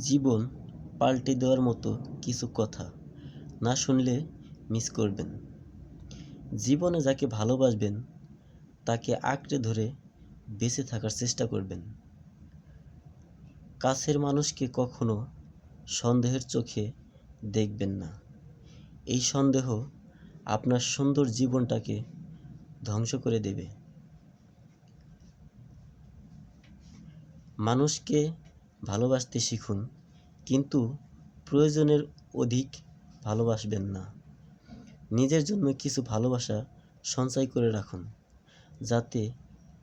জীবন পাল্টে দেওয়ার মতো কিছু কথা না শুনলে মিস করবেন। জীবনে যাকে ভালোবাসবেন, তাকে আঁকড়ে ধরে বেঁচে থাকার চেষ্টা করবেন। কাছের মানুষকে কখনো সন্দেহের চোখে দেখবেন না। এই সন্দেহ আপনার সুন্দর জীবনটাকে ধ্বংস করে দেবে। মানুষকে ভালোবাসতে শিখুন, কিন্তু প্রয়োজনের অধিক ভালোবাসবেন না। নিজের জন্য কিছু ভালোবাসা সঞ্চয় করে রাখুন, যাতে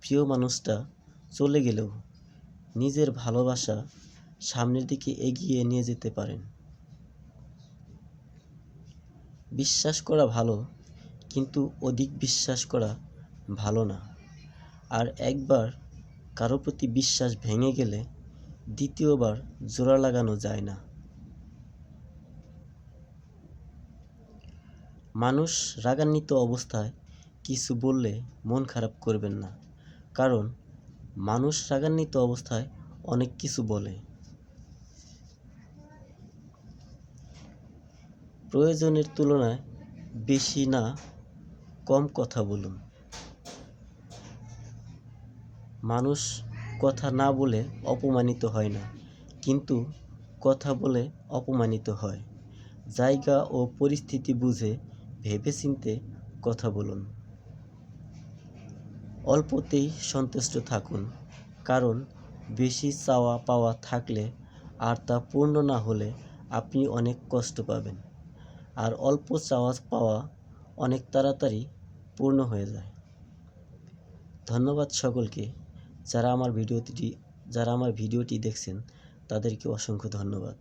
প্রিয় মানুষটা চলে গেলেও নিজের ভালোবাসা সামনের দিকে এগিয়ে নিয়ে যেতে পারেন। বিশ্বাস করা ভালো, কিন্তু অধিক বিশ্বাস করা ভালো না। আর একবার কারও প্রতি বিশ্বাস ভেঙে গেলে দ্বিতীয়বার জোড়া লাগানো যায় না। মানুষ রাগান্বিত অবস্থায় কিছু বললে মন খারাপ করবেন না, কারণ মানুষ রাগান্বিত অবস্থায় অনেক কিছু বলে। প্রয়োজনের তুলনায় বেশি না, কম কথা বলুন। মানুষ কথা না বলে অপমানিত হয় না, কিন্তু কথা বলে অপমানিত হয়। জায়গা ও পরিস্থিতি বুঝে ভেবেচিন্তে কথা বলুন। অল্পতেই সন্তুষ্ট থাকুন, কারণ বেশি চাওয়া পাওয়া থাকলে আর তা পূর্ণ না হলে আপনি অনেক কষ্ট পাবেন, আর অল্প চাওয়া পাওয়া অনেক তাড়াতাড়ি পূর্ণ হয়ে যায়। ধন্যবাদ সকলকে। যারা আমার ভিডিওটি যারা আমার ভিডিওটি দেখছেন তাদেরকে অসংখ্য ধন্যবাদ।